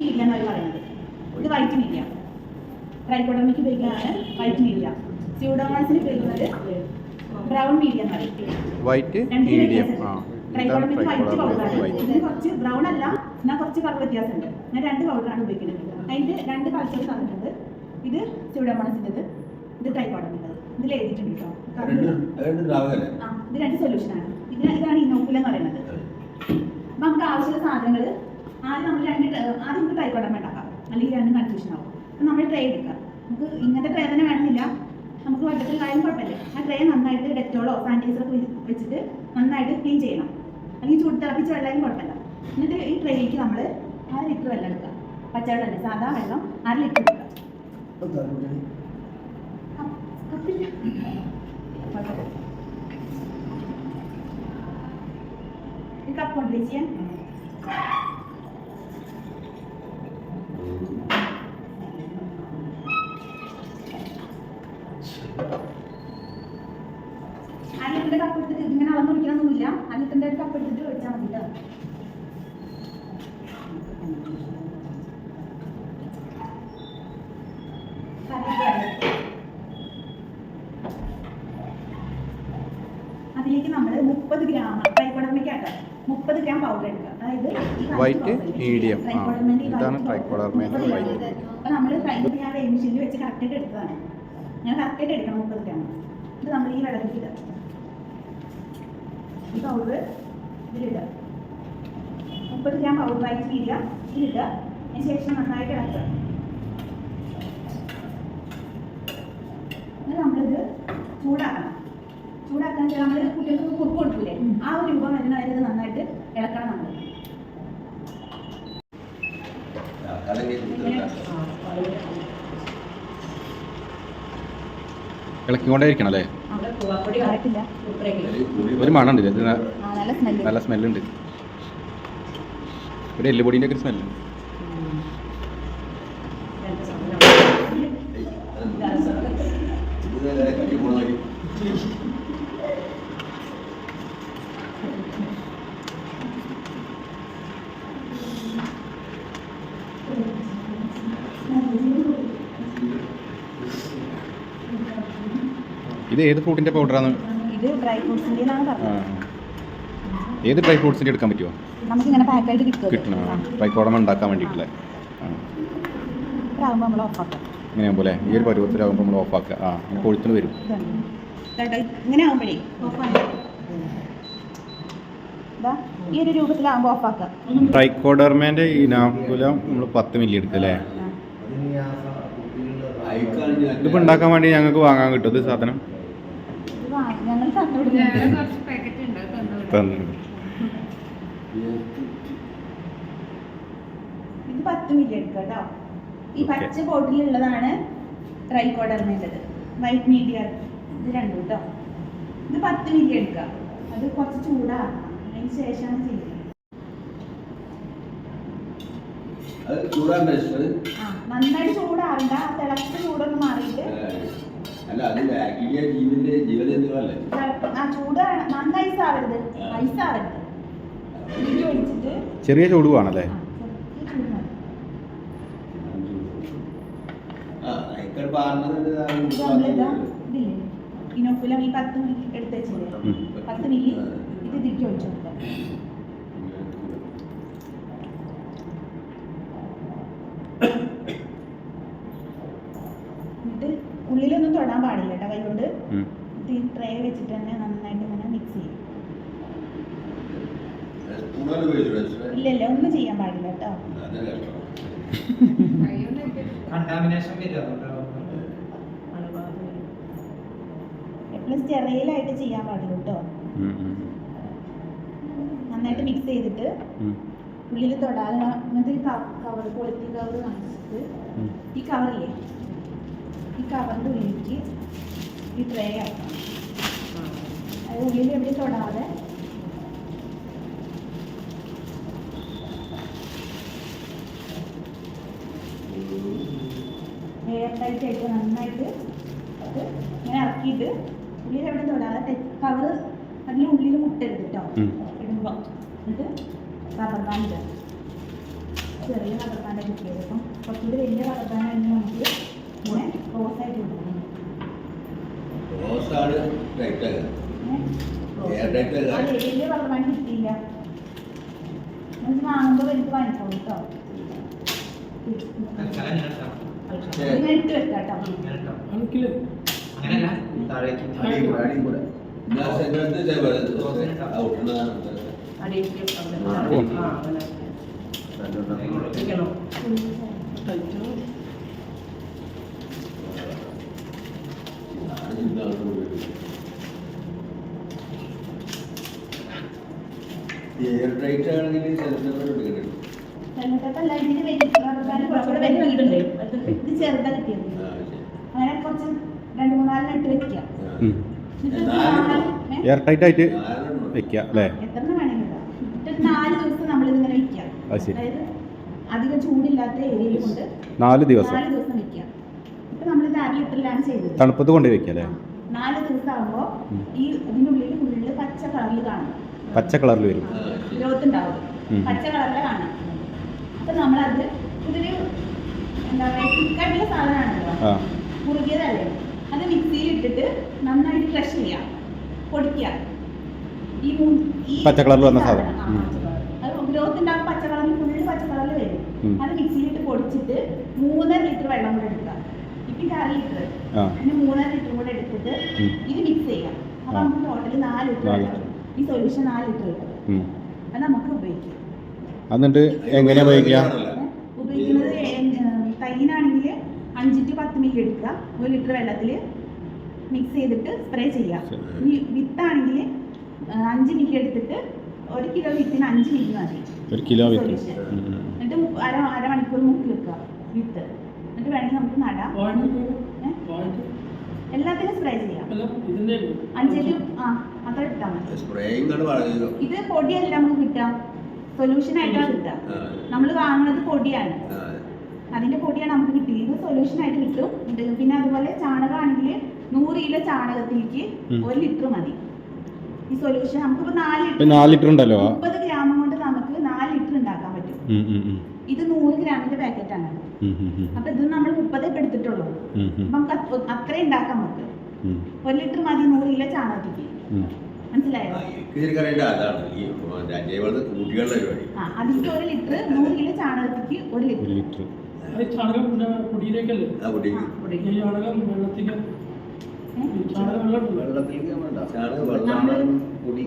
എന്നാണ് പറയുന്നത്. ഇത് വൈറ്റ് മീഡിയ ട്രൈക്കോഡർമിക്ക് ഉപയോഗിക്കുന്നതാണ്. വൈറ്റ് മീഡിയ സ്യൂഡോമോണസിന് ഉപയോഗിക്കുന്നത് ബ്രൗൺ മീഡിയ എന്ന് പറയും വൈറ്റ് രണ്ട് മീഡിയം ട്രൈക്കോഡർമിക്ക് വൈറ്റ് പൗഡറാണ് ഇതിന് കുറച്ച് ബ്രൗൺ അല്ല എന്നാൽ കുറച്ച് കളർ വ്യത്യാസമുണ്ട്. ഞാൻ രണ്ട് പൗഡറാണ് ഉപയോഗിക്കുന്നത്. അതിന്റെ രണ്ട് കൾച്ചർ തന്നിട്ടുണ്ട്. ഇത് സ്യൂഡോമോണസിന്റെത് ഇത് ട്രൈക്കോഡർമിന്റെത് ഇതിൽ എഴുതിയിട്ടുണ്ട് കേട്ടോ ഇത് രണ്ട് സൊല്യൂഷനാണ് ഇതിന് ഇതാണ് ഇന്നോക്കുലം എന്ന് പറയുന്നത്. അപ്പൊ നമുക്ക് ആവശ്യമുള്ള സാധനങ്ങൾ ആദ്യം നമ്മൾ രണ്ട് നമുക്ക് ട്രൈക്കോഡർമ ഉണ്ടാക്കാം അല്ലെങ്കിൽ രണ്ടും കൺഫ്യൂഷൻ ആവും. അപ്പൊ നമ്മൾ ട്രേ എടുക്കുക. നമുക്ക് ഇങ്ങനത്തെ ട്രേ തന്നെ വേണമെന്നില്ല. നമുക്ക് വട്ടത്തിൽ കാര്യം കുഴപ്പമില്ല. ആ ട്രേ നന്നായിട്ട് ഡെറ്റോളോ സാനിറ്റൈസറൊക്കെ വെച്ചിട്ട് നന്നായിട്ട് ക്ലീൻ ചെയ്യണം. അല്ലെങ്കിൽ ചൂട് തിളപ്പിച്ച വെള്ളമായാലും കുഴപ്പമില്ല. എന്നിട്ട് ഈ ട്രേയിലേക്ക് നമ്മൾ അര ലിറ്റർ വെള്ളം എടുക്കുക. പച്ചവെള്ളം അല്ല? സാധാ വെള്ളം അര ലിറ്റർ എടുക്കുക. കപ്പ് കൊണ്ട് അനിയത്തിന്റെ കപ്പ് എടുത്തിട്ട് ഇങ്ങനെ അളന്ന് കുടിക്കണമെന്നൊന്നുമില്ല. അനിയത്തിന്റെ ഒരു കപ്പ് എടുത്തിട്ട് ഒഴിച്ചാൽ മതി കേട്ടോ അതിലേക്ക് നമ്മൾ മുപ്പത് ഗ്രാം ട്രൈക്കോഡർമയ്ക്കാട്ടോ മുപ്പത് ഗ്രാം പൗഡർ എടുക്കുക. അതായത് വൈറ്റ് മീഡിയം ഇതാണ്. അപ്പൊ നമ്മൾ കഴിഞ്ഞ ഞാൻ മെഷീനിൽ വെച്ച് കറക്റ്റായിട്ട് എടുത്തതാണ്. ഞാൻ കറക്റ്റായിട്ട് എടുക്കണം മുപ്പത് ഗ്രാം ഇത് നമ്മൾ ഈ വെള്ളത്തിൽ ഇടാം ഈ പൗഡർ ഇതിലിടുക മുപ്പത് ഗ്രാം പൗഡർ വൈറ്റ് മീഡിയ ഇതിലിടുക അതിന് ശേഷം നന്നായിട്ട് ഇളക്കുക. എന്നിട്ട് നമ്മളിത് ചൂടാക്കണം. ചൂടാക്കാൻ വെച്ചാൽ നമ്മൾ കുട്ടികൾക്ക് കുറുക്ക് കൊടുക്കൂലേ? ആ ഒരു രൂപം വരുന്ന വരെ ഇത് നന്നായിട്ട് ഇളക്കണം നമ്മൾ ഇളക്കിക്കൊണ്ടേ ഇരിക്കണം അല്ലേ ഒരു മണമുണ്ട് നല്ല സ്മെല്ല് നല്ല സ്മെല്ലുണ്ട് ഒരു എല്ലുപൊടിന്റെ ഒക്കെ സ്മെല്ല് ഇത് ഏത് ഫ്രൂട്ടിന്റെ പൗഡറാണ് ഇത് ഡ്രൈ പറഞ്ഞത്. ഏത് ഡ്രൈ ഫ്രൂട്ട്സിന്റെ എടുക്കാൻ പറ്റുമോ നമുക്ക് ഇങ്ങനെ പാക്കായിട്ട് കിട്ടും കിട്ടണം. ട്രൈക്കോഡമ ഉണ്ടാക്കാൻ വേണ്ടിയിട്ടുള്ള. ഇങ്ങനെ പോലെ ഈ ഒരു പരുവത്തിലാകുമ്പോൾ നമ്മൾ ഓഫാക്കുക ആ. കൊഴുത്തിന് വരും. ഇങ്ങനെ ആകുമ്പോഴേ ഇതാ ഈ ഒരു രൂപത്തിലാകുമ്പോൾ ഓഫാക്കാം ട്രൈക്കോഡർമേന്റെ ഇനാക്കുലം നമ്മൾ പത്ത് മില്ലി എടുക്കും അല്ലേ? ഇതിപ്പോൾ ഉണ്ടാക്കാൻ വേണ്ടി ഞങ്ങൾക്ക് വാങ്ങാൻ കിട്ടും. ഇത് സാധനം. തന്നു ഇത് പത്ത് മില്ലി എടുക്കുക കേട്ടോ. ഈ. പച്ച ബോട്ടിലുള്ളതാണ് ട്രൈക്കോഡർമേന്റെത്. വൈറ്റ് മീഡിയ ഇത് രണ്ടും കേട്ടോ ഇത് പത്ത് മില്ലി എടുക്കുക അത് കുറച്ച് ചൂടാക്കണം. അതിന് ശേഷമാണ് ആ നന്നായിട്ട് ചൂടാവണ്ട. തിളച്ച ചൂടൊന്ന് മാറിയിട്ട്. അല്ല അത് ബാക്ടീരിയ ജീവന്റെ ജീവജന്തുക്കളല്ലേ? തിളക്ക- ആ. ചൂട് നന്നായി ഐസ് ആവരുത് ചെറിയ ചൂട് വേണല്ലേ? ആ, ഈ ചൂട് മതി. ആ അയക്കട് പാർന്നത് ഇത് നമ്മളിതാ ഇതില്ലേ? ഇനോക്കുലം ഈ പത്ത് മില്ലി എടുത്ത് വെച്ചില്ലേ? പത്ത് മില്ലി ഇത് തിരിച്ചു ഒഴിച്ചു കൊടുക്കാം എന്നിട്ട് ഉള്ളിലൊന്നും തൊടാൻ പാടില്ല കേട്ടോ. കൈകൊണ്ട് ട്രേ വെച്ചിട്ട് തന്നെ നന്നായിട്ട് ഇങ്ങനെ മിക്സ് ചെയ്യും. ഇല്ലല്ല ഉപയോഗിച്ചു ഇല്ല ഇല്ല ഒന്നും ചെയ്യാൻ പാടില്ല കേട്ടോ. എപ്പോഴും സ്റ്റെറയിലായിട്ട് ചെയ്യാൻ പാടില്ല കേട്ടോ. നന്നായിട്ട് മിക്സ് ചെയ്തിട്ട് ഉള്ളിൽ തൊടാതെ എന്നിട്ട് ഈ കവർ പൊളിറ്റി കവർ കാണിച്ചിട്ട്. ഈ കവറില്ലേ ഈ കവറിന്റെ ഉള്ളിലേക്ക് ഈ ട്രേ ആക്കാം. അത് ഉള്ളിൽ എവിടെ തൊടാതെ എയർ ടൈറ്റ് ആയിട്ട് നന്നായിട്ട് അത് ഇങ്ങനെ ഇറക്കിയിട്ട് ഉള്ളിൽ എവിടെ തൊടാതെ കവർ അതിന്റെ ഉള്ളിൽ മുട്ടരുത് കേട്ടോ ഇടുമ്പോൾ എന്നിട്ട് റബ്ബർ ബാൻഡ് ചെറിയ റബ്ബർ കിട്ടിയത് അപ്പം കുറച്ചുകൂടി വലിയ റബ്ബർ ബാൻഡ് നമുക്ക് ഇങ്ങനെ ക്രോസ് ആയിട്ട് കൊടുക്കണം റോസാണ് ബാൻഡ് കിട്ടിയില്ല? വാങ്ങുമ്പോൾ എനിക്ക് വാങ്ങിക്കോളൂ കേട്ടോ അങ്ങനെയല്ല. താഴേക്ക് ഞാൻ സെന്ററിൽ ഇതേപോലെ ആ ഒട്ടുന്നതാണ് എയർ ടൈറ്റ് ആണെങ്കിൽ സെന്ററിൽ എടുക്കണം ചെറുതല്ല ഇതിന് വലിയ റബ്ബർ ബാൻഡ് കുറച്ചുകൂടെ വലിയ ഇത് ചെറുതാ കിട്ടിയത് ആ ശരി അങ്ങനെ കുറച്ച് രണ്ട് മൂന്നാലിന് ഇട്ട് വെക്കാം ഉം. എന്നിട്ട് നാലെണ്ണം. നാല്- ഏ? എയർ ടൈറ്റ് ആയിട്ട്. വെക്കുക അല്ലേ? അത് ശരി. അധികം ചൂടില്ലാത്ത ഏരിയയിൽ കൊണ്ട് നാല് ദിവസം. നാല് ദിവസം വെക്കാം ഇപ്പൊ നമ്മൾ ഇത് അര ലിറ്ററിലാണ് ചെയ്തത്? തണുപ്പത്ത് കൊണ്ട് വെക്കുക അല്ലേ? നാല് ദിവസം ആകുമ്പോ ഈ ഇതിനുള്ളിൽ ഫുള്ള് പച്ച കളറിൽ കാണും. പച്ച കളറിൽ വരും. ഗ്രോത്ത് ഉണ്ടാവും. പച്ച കളറിലെ കാണാം. അപ്പൊ നമ്മളത് ഇതൊരു എന്താ പറയുക തിക്കായിട്ടുള്ള സാധനമാണല്ലോ. ആ. കുറുകിയതല്ലേ അത് മിക്സിയിൽ ഇട്ടിട്ട് നന്നായിട്ട് ക്രഷ് ചെയ്യാം. പൊടിക്കുക. ഈ പച്ച കളറിൽ വന്ന സാധനം. അത് ഗ്രോത്ത് ഉണ്ടാകും പച്ച കളറിൽ ഫുള്ള് പച്ച കളറിൽ വരും. അത് മിക്സിയിലിട്ട് പൊടിച്ചിട്ട് മൂന്നര ലിറ്റർ വെള്ളം കൂടെ എടുക്കുക. ഇപ്പം അര ലിറ്റർ. പിന്നെ മൂന്നര ലിറ്റർ കൂടെ എടുത്തിട്ട് ഇത് മിക്സ് ചെയ്യാം. അപ്പൊ. നമുക്ക് ടോട്ടൽ നാല് ലിറ്റർ വെള്ളം ഈ സൊല്യൂഷൻ നാല് ലിറ്റർ കിട്ടും. അത് നമുക്ക് ഉപയോഗിക്കാം. എന്നിട്ട് എങ്ങനെ ഉപയോഗിക്കാം ഉപയോഗിക്കുന്നത് തൈനാണെങ്കിൽ അഞ്ച് ടു പത്ത് മില്ലി എടുക്കുക. ഒരു ലിറ്റർ വെള്ളത്തിൽ മിക്സ് ചെയ്തിട്ട് സ്പ്രേ ചെയ്യുക. ഇനി വിത്താണെങ്കിൽ അഞ്ച് മില്ലി എടുത്തിട്ട് ഒരു കിലോ വിത്തിന് അഞ്ച് മില്ലി മതി. ഒരു കിലോ വിത്ത്. എന്നിട്ട് അര അരമണിക്കൂർ മുക്കി വെക്കുക. വിത്ത്. എന്നിട്ട് വേണമെങ്കിൽ നമുക്ക് നടാം? എല്ലാത്തിനും സ്പ്രേ ചെയ്യാം. അഞ്ച് ടു ആ അത്ര ഇട്ടാൽ മതി. സ്പ്രേയും കണ്ട് പറഞ്ഞു ഇത് പൊടിയല്ല നമുക്ക് കിട്ടാം. സൊല്യൂഷൻ ആയിട്ടാണ് കിട്ടുക നമ്മൾ വാങ്ങുന്നത് പൊടിയാണ്. അതിന്റെ പൊടിയാണ് നമുക്ക് കിട്ടിയത്. സൊല്യൂഷൻ ആയിട്ട് കിട്ടും. ഇത് പിന്നെ അതുപോലെ ചാണകമാണെങ്കിൽ നൂറ് കിലോ ചാണകത്തിലേക്ക്. ഒരു ലിറ്റർ മതി. ഈ സൊല്യൂഷൻ നമുക്ക് നാല് ലിറ്റർ ഉണ്ടല്ലോ. മുപ്പത് ഗ്രാം കൊണ്ട് നമുക്ക് നാല് ലിറ്റർ ഉണ്ടാക്കാൻ പറ്റും ഉം, ഉം, ഉം. ഇത് നൂറ് ഗ്രാമിന്റെ പാക്കറ്റ് ആണ്. അപ്പൊ ഇത് നമ്മൾ മുപ്പതേ എടുത്തിട്ടുള്ളൂ. ഉണ്ടാക്കാൻ നമുക്ക് അത് അത്രയും ഉണ്ടാക്കാം നമുക്ക്. ഒരു ലിറ്റർ മതി നൂറ് കിലോ ചാണകത്തിക്ക് മനസ്സിലായോ? അതിന്റെ ഒരു ലിറ്റർ നൂറ് കിലോ ചാണകത്തിക്ക് ഒരു ലിറ്റർ. ചാണകം പൊടിയിലേക്കല്ലേ? ചാണകം വെള്ളത്തിലേക്ക്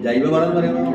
ജൈവവളം എന്ന് പറയുമ്പോൾ